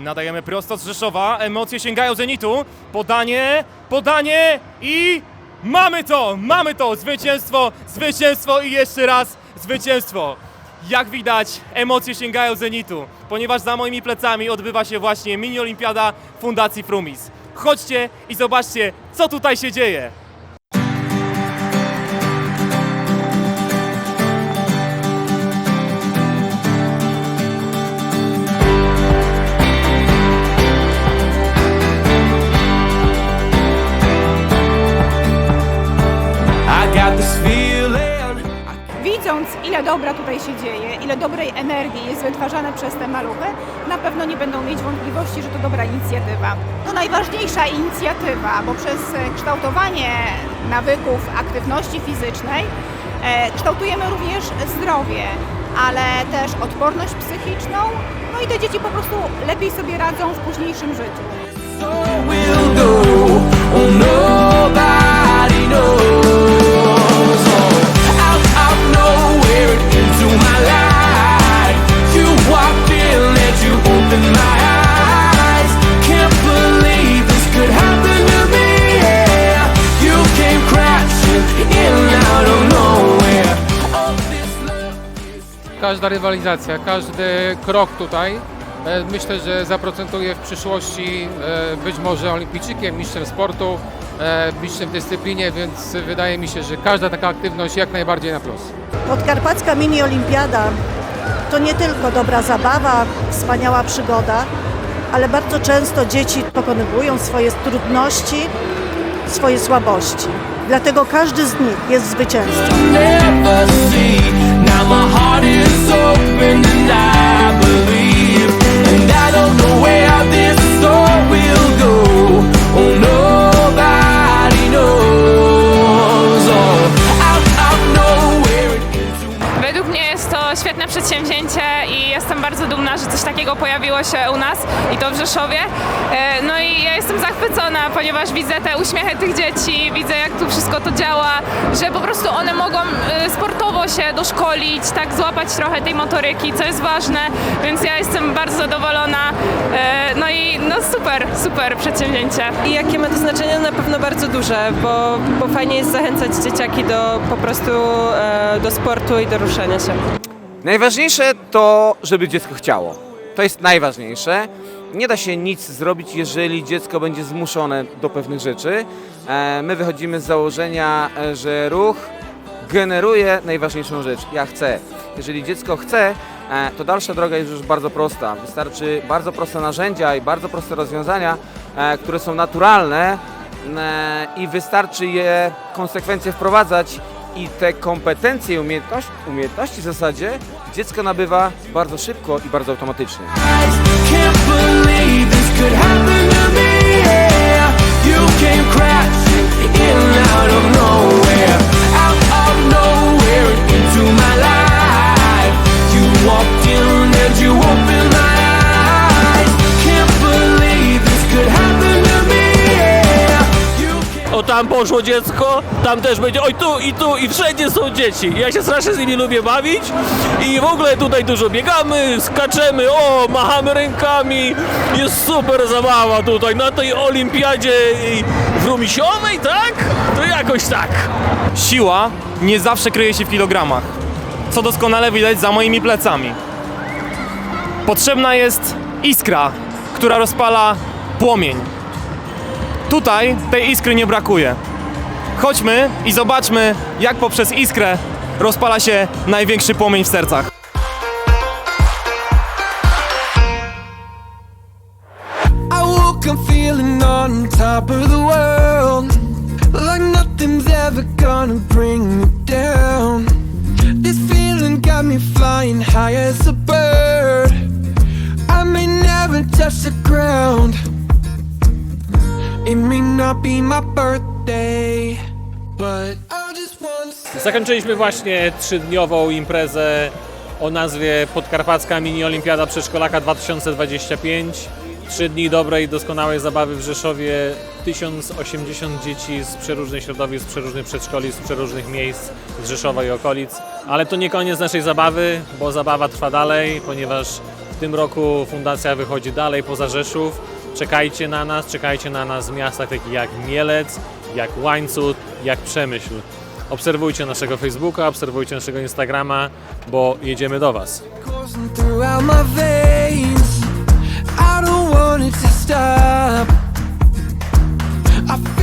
Nadajemy prosto z Rzeszowa, emocje sięgają zenitu. Podanie, podanie i mamy to, mamy to! Zwycięstwo, zwycięstwo i jeszcze raz zwycięstwo! Jak widać, emocje sięgają zenitu, ponieważ za moimi plecami odbywa się właśnie mini olimpiada Fundacji Frumis. Chodźcie i zobaczcie, co tutaj się dzieje. Ile dobra tutaj się dzieje, ile dobrej energii jest wytwarzane przez te maluchy, na pewno nie będą mieć wątpliwości, że to dobra inicjatywa. To najważniejsza inicjatywa, bo przez e, kształtowanie nawyków aktywności fizycznej e, kształtujemy również zdrowie, ale też odporność psychiczną, no i te dzieci po prostu lepiej sobie radzą w późniejszym życiu. Każda rywalizacja, każdy krok tutaj e, myślę, że zaprocentuje w przyszłości e, być może olimpijczykiem, mistrzem sportu, e, mistrzem w dyscyplinie, więc wydaje mi się, że każda taka aktywność jak najbardziej na plus. Podkarpacka Mini Olimpiada to nie tylko dobra zabawa, wspaniała przygoda, ale bardzo często dzieci pokonywują swoje trudności, swoje słabości. Dlatego każdy z nich jest zwycięzcą. My heart is open and I believe. And I don't know where jest to świetne przedsięwzięcie i jestem bardzo dumna, że coś takiego pojawiło się u nas i to w Rzeszowie. E, No i ja jestem zachwycona, ponieważ widzę te uśmiechy tych dzieci, widzę jak tu wszystko to działa, że po prostu one mogą e, sportowo się doszkolić, tak złapać trochę tej motoryki, co jest ważne, więc ja jestem bardzo zadowolona. Super przedsięwzięcie. I jakie ma to znaczenie? Na pewno bardzo duże, bo, bo fajnie jest zachęcać dzieciaki do po prostu e, do sportu i do ruszania się. Najważniejsze to, żeby dziecko chciało. To jest najważniejsze. Nie da się nic zrobić, jeżeli dziecko będzie zmuszone do pewnych rzeczy. E, My wychodzimy z założenia, e, że ruch generuje najważniejszą rzecz. Ja chcę. Jeżeli dziecko chce, e, to dalsza droga jest już bardzo prosta. Wystarczy bardzo proste narzędzia i bardzo proste rozwiązania, e, które są naturalne e, i wystarczy je konsekwencje wprowadzać i te kompetencje i umiejętności, umiejętności w zasadzie dziecko nabywa bardzo szybko i bardzo automatycznie. eyes. Can't tam poszło dziecko, tam też będzie, oj tu i tu i wszędzie są dzieci. Ja się strasznie z nimi lubię bawić i w ogóle tutaj dużo biegamy, skaczemy, o, machamy rękami. Jest super zabawa tutaj na tej olimpiadzie w Rumisiowej, tak? To jakoś tak. Siła nie zawsze kryje się w kilogramach, co doskonale widać za moimi plecami. Potrzebna jest iskra, która rozpala płomień. Tutaj tej iskry nie brakuje. Chodźmy i zobaczmy, jak poprzez iskrę rozpala się największy płomień w sercach. I woke up feeling on top of the world. Like nothing's ever gonna bring me down. This feeling got me flying high as a bird. I may never touch the ground. Zakończyliśmy właśnie trzydniową imprezę o nazwie Podkarpacka Mini Olimpiada Przedszkolaka 2025. Trzy dni dobrej, doskonałej zabawy w Rzeszowie. 1080 dzieci z przeróżnych środowisk, z przeróżnych przedszkoli, z przeróżnych miejsc z Rzeszowa i okolic. Ale to nie koniec naszej zabawy, bo zabawa trwa dalej, ponieważ tym roku fundacja wychodzi dalej poza Rzeszów. Czekajcie na nas, czekajcie na nas w miastach takich jak Mielec, jak Łańcut, jak Przemyśl. Obserwujcie naszego Facebooka, obserwujcie naszego Instagrama, bo jedziemy do Was. I don't want it to stop. I